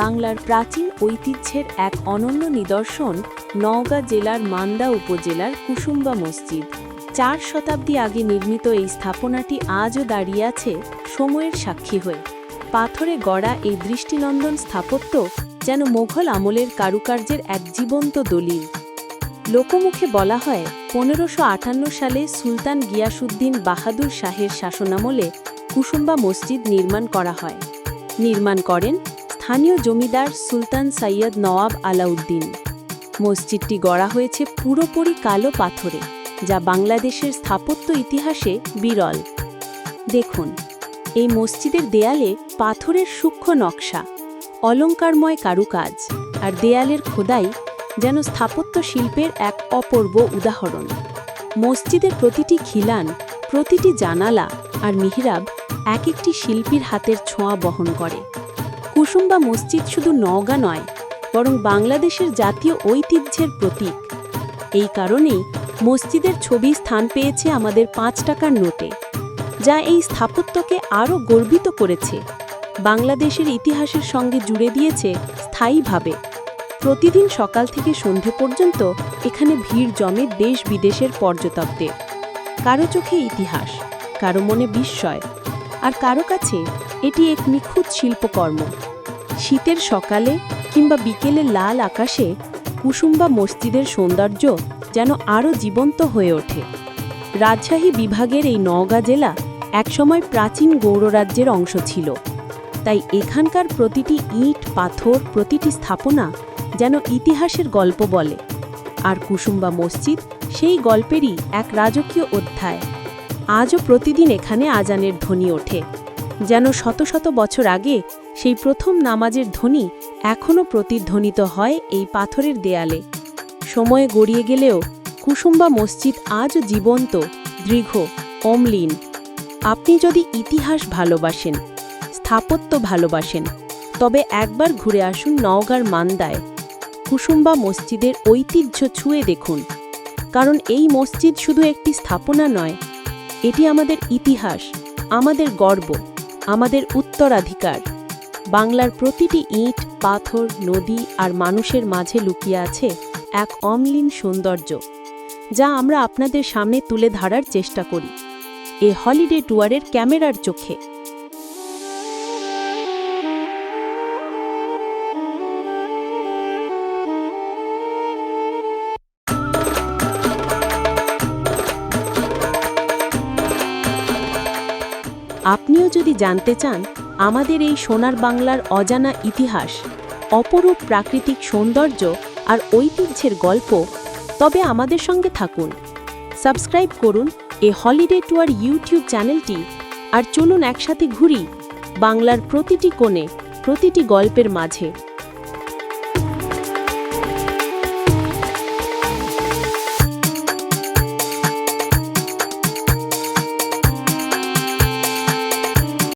বাংলার প্রাচীন ঐতিহ্যের এক অনন্য নিদর্শন নওগাঁ জেলার মান্দা উপজেলার কুসুম্বা মসজিদ। চার শতাব্দী আগে নির্মিত এই স্থাপনাটি আজও দাঁড়িয়ে আছে সময়ের সাক্ষী হয়ে। পাথরে গড়া এই দৃষ্টিনন্দন স্থাপত্য যেন মোঘল আমলের কারুকার্যের এক জীবন্ত দলিল। লোকমুখে বলা হয়, পনেরোশো সালে সুলতান গিয়াসুদ্দিন বাহাদুর শাহের শাসনামলে কুসুম্বা মসজিদ নির্মাণ করা হয়। নির্মাণ করেন স্থানীয় জমিদার সুলতান সৈয়দ নওয়াব আলাউদ্দিন। মসজিদটি গড়া হয়েছে পুরোপুরি কালো পাথরে, যা বাংলাদেশের স্থাপত্য ইতিহাসে বিরল। দেখুন, এই মসজিদের দেয়ালে পাথরের সূক্ষ্ম নকশা, অলঙ্কারময় কারুকাজ, আর দেয়ালের খোদাই যেন স্থাপত্য শিল্পের এক অপূর্ব উদাহরণ। মসজিদের প্রতিটি খিলান, প্রতিটি জানালা আর মিহরাব এক একটি শিল্পীর হাতের ছোঁয়া বহন করে। কুসুম্বা মসজিদ শুধু নওগাঁ নয়, বরং বাংলাদেশের জাতীয় ঐতিহ্যের প্রতীক। এই কারণেই মসজিদের ছবি স্থান পেয়েছে আমাদের পাঁচ টাকার নোটে, যা এই স্থাপত্যকে আরও গর্বিত করেছে। বাংলাদেশের ইতিহাসের সঙ্গে জুড়ে দিয়েছে স্থায়ীভাবে। প্রতিদিন সকাল থেকে সন্ধে পর্যন্ত এখানে ভিড় জমে দেশ বিদেশের পর্যটকদের। কারও চোখে ইতিহাস, কারও মনে বিস্ময় আর কারও কাছে এটি এক নিখুঁত শিল্পকর্ম। শীতের সকালে কিংবা বিকেলে লাল আকাশে কুসুম্বা মসজিদের সৌন্দর্য যেন আরও জীবন্ত হয়ে ওঠে। রাজশাহী বিভাগের এই নওগাঁ জেলা একসময় প্রাচীন গৌড়রাজ্যের অংশ ছিল। তাই এখানকার প্রতিটি ইট, পাথর, প্রতিটি স্থাপনা যেন ইতিহাসের গল্প বলে। আর কুসুম্বা মসজিদ সেই গল্পেরই এক রাজকীয় অধ্যায়। আজও প্রতিদিন এখানে আজানের ধ্বনি ওঠে। যেন শত শত বছর আগে সেই প্রথম নামাজের ধ্বনি এখনও প্রতিধ্বনিত হয় এই পাথরের দেয়ালে। সময়ে গড়িয়ে গেলেও কুসুম্বা মসজিদ আজও জীবন্ত, দৃঢ়, অমলিন। আপনি যদি ইতিহাস ভালোবাসেন, স্থাপত্য ভালোবাসেন, তবে একবার ঘুরে আসুন নওগাঁর মান্দায়। কুসুম্বা মসজিদের ঐতিহ্য ছুঁয়ে দেখুন। কারণ এই মসজিদ শুধু একটি স্থাপনা নয় এটি আমাদের ইতিহাস, আমাদের গর্ব, আমাদের উত্তরাধিকার। বাংলার প্রতিটি ইট, পাথর, নদী আর মানুষের মাঝে লুকিয়ে আছে এক অমলিন সৌন্দর্য, যা আমরা আপনাদের সামনে তুলে ধরার চেষ্টা করি। এ হলিডে টুয়ারের ক্যামেরার চোখে। আপনিও যদি জানতে চান, আমাদের এই সোনার বাংলার অজানা ইতিহাস, অপরূপ প্রাকৃতিক সৌন্দর্য আর ঐতিহ্যের গল্প, তবে আমাদের সঙ্গে থাকুন। সাবস্ক্রাইব করুন এ হলিডে টুয়ার ইউটিউব চ্যানেলটি আর চলুন একসাথে ঘুরি বাংলার প্রতিটি কোণে, প্রতিটি গল্পের মাঝে।